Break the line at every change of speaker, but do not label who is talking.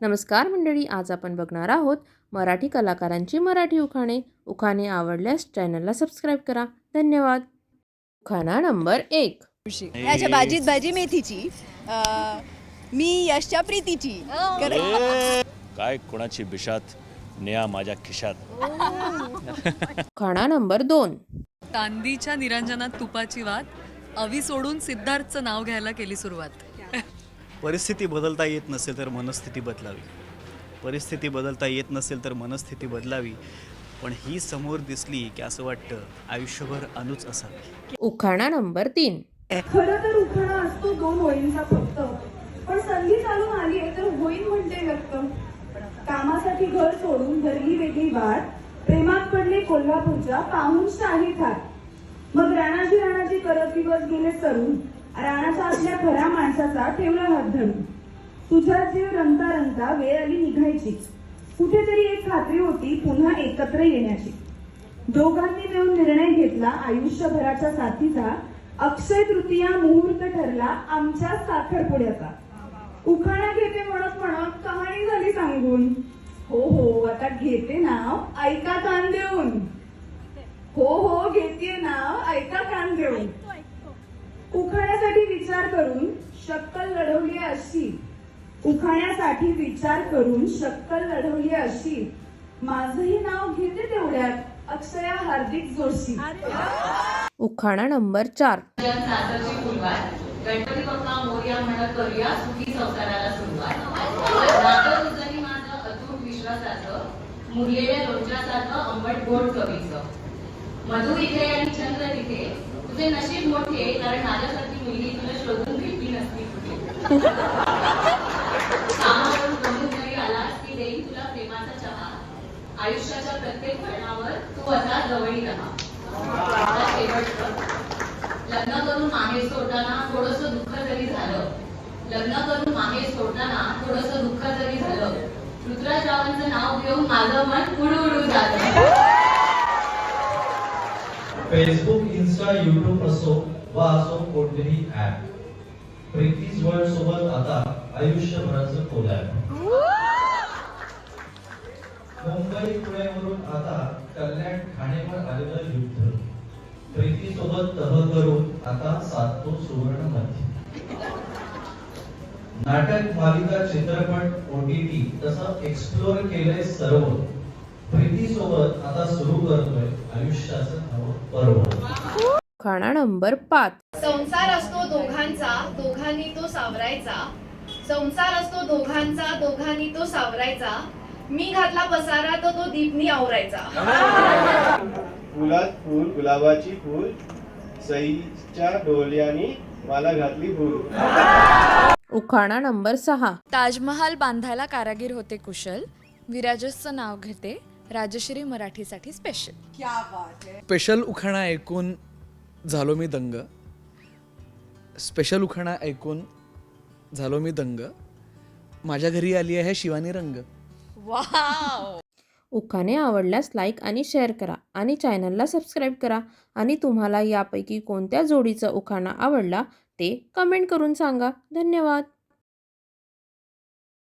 नमस्कार मंडळी आज आपण बघणार आहोत मराठी कलाकारांची मराठी उखाणे. उखाणे आवडल्यास चॅनलला सबस्क्राईब करा. धन्यवाद. उखाणा नंबर एक.
अच्छा भाजीत भाजी मेथीची अं, मी यशच्या प्रीतीची. कर-
काय कोणाची बिशात नेहा माझ्या खिशात.
उखाणा नंबर दोन.
तांदीच्या निरंजनात तुपाची वात अवी सोडून सिद्धार्थचं नाव घ्यायला केली सुरुवात.
परिस्थिती बदलता येत नसेल तर मनस्थिती बदलावी. परिस्थिती बदलता येत नसेल तर मनस्थिती बदलावी. पण ही समोर दिसली की असं वाटतं आयुष्यभर अनुच असावी.
उखाणा नंबर तीन.
खरं तर उखाणा असतो दोन ओळींचा फक्त. पण संधी चालून आली आहे तर होईल म्हणते व्यक्त कामासाठी घर सोडून धरली वेगळी वाट प्रेमात पडले कोल्हापूरच्या पाहून शाही थाट. मग राणाजी राणाजी करत दिवस गेले सरून. राणाचा आतल्या खऱ्या माणसाचा ठेवला हात धरून. तुझा जीव रंगता रंगता वेळ आली निघायची. कुठेतरी एक खात्री होती पुन्हा एकत्र येण्याची. दोघांनी मिळून निर्णय घेतला आयुष्यभराच्या साथीचा अक्षय तृतीया मुहूर्त ठरला आमच्या साखरपुड्याचा. उखाणा घेते म्हणत म्हणत कहाणी झाली सांगून. हो हो आता घेते नाव ऐका कान देऊन. हो हो घेते नाव ऐका कान देऊन. उखाण्यासाठी विचार करून शक्कल लढवली अशी. उखाण्यासाठी विचार करून शक्कल लढवली अशी. माझंही नाव घेते तेवढ्यात अक्षया हार्दिक जोशी.
उखाणा नंबर चार.
गणपती बाप्पा मोर्या म्हणत करूया सुखी संसाराला सुरुवात माझं अतूट विश्वासाचं मुरलेल्या लोणच्यासारखं आंबट गोड मधु इथे आणि चंद्र तिथे. तुझे नशीब मोठे कारण माझ्यासारखी मुलगी तुला शोधून भेटली नसती कुठे. कामावरून गमून जरी आलास की देईन तुला प्रेमाचा चहा. आयुष्याच्या प्रत्येक क्षणावर तू आता जवळी राहा. आता शेवटचं लग्न करून माहेर सोडताना थोडस दुःख जरी झालं. लग्न करून माहेर सोडताना थोडस दुःख जरी झालं. ऋतुराज रावांचं नाव घेऊन माझं मन उडू उडू झालं
फेसबुक इन्स्टा युट्यूब असो. वा असो कोणतेही ऍप प्रीतीज वर्ल्ड सोबत आता आयुष्यभराचं कोलॅब मुंबई पुण्यावरून आता कल्याण ठाणेवर आलेलं युद्ध. प्रीती सोबत तह करून आता साधतो सुवर्ण मध्य नाटक मालिका चित्रपट ओटीटी तसं एक्सप्लोर केलंय सर्व. प्रीती सोबत आता सुरू करतोय आयुष्याचं नवं पर्व.
उखाणा नंबर पाच.
संसार असतो दोघांचा दोघांनी तो सावरायचा. संसार असतो दोघांचा दोघांनी तो सावरायचा. मी घातला पसारा तो तो दीपनी आवरायचा.
फुलात फूल गुलाबाची फूल सईच्या डोल्यानी मला घातली भूल.
उखाणा नंबर सहा.
ताजमहाल बांधायला कारागीर होते कुशल. विराजसचं नाव घेते राजश्री मराठीसाठी स्पेशल
स्पेशल उखाणा ऐकून झालो मी दंग. स्पेशल उखाणा ऐकून झालो मी दंग. माझ्या घरी आली आहे शिवानी रंग.
उखाणे आवडल्यास लाईक आणि शेअर करा आणि चॅनलला सबस्क्राईब करा आणि तुम्हाला यापैकी कोणत्या जोडीचा उखाणा आवडला ते कमेंट करून सांगा. धन्यवाद!